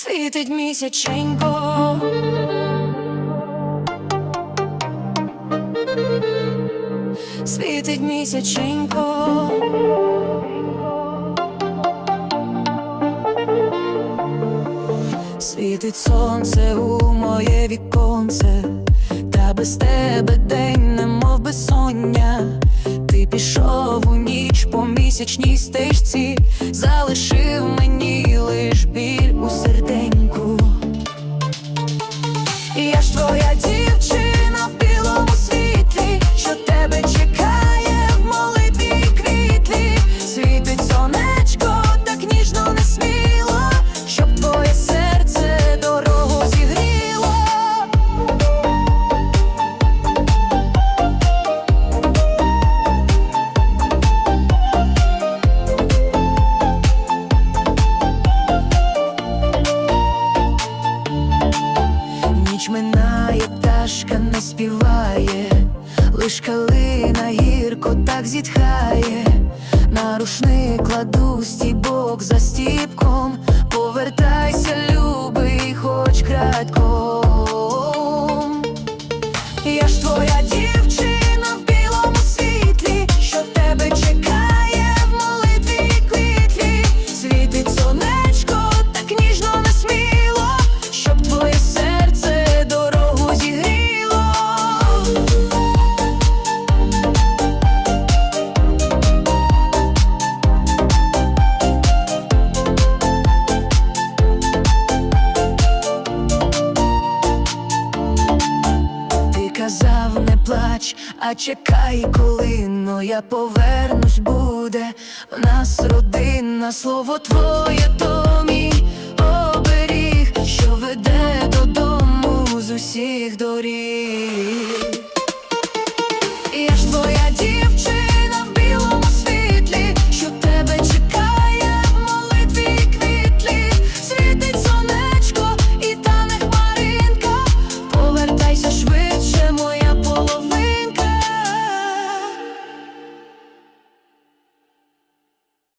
світить місяченько. Світить місяченько. Світить сонце у моє віконце, та без тебе день немов безсоння. Ти пішов у ніч по місячній стежці, минає, пташка не співає, лиш калина гірко так зітхає, на рушник кладу стібок за стіпком, повертайся, любий, хоч кратко. Я ж плач, а чекай, коли но я повернусь, буде в нас родина, слово твоє, то мій оберіг, що веде додому з усіх доріг.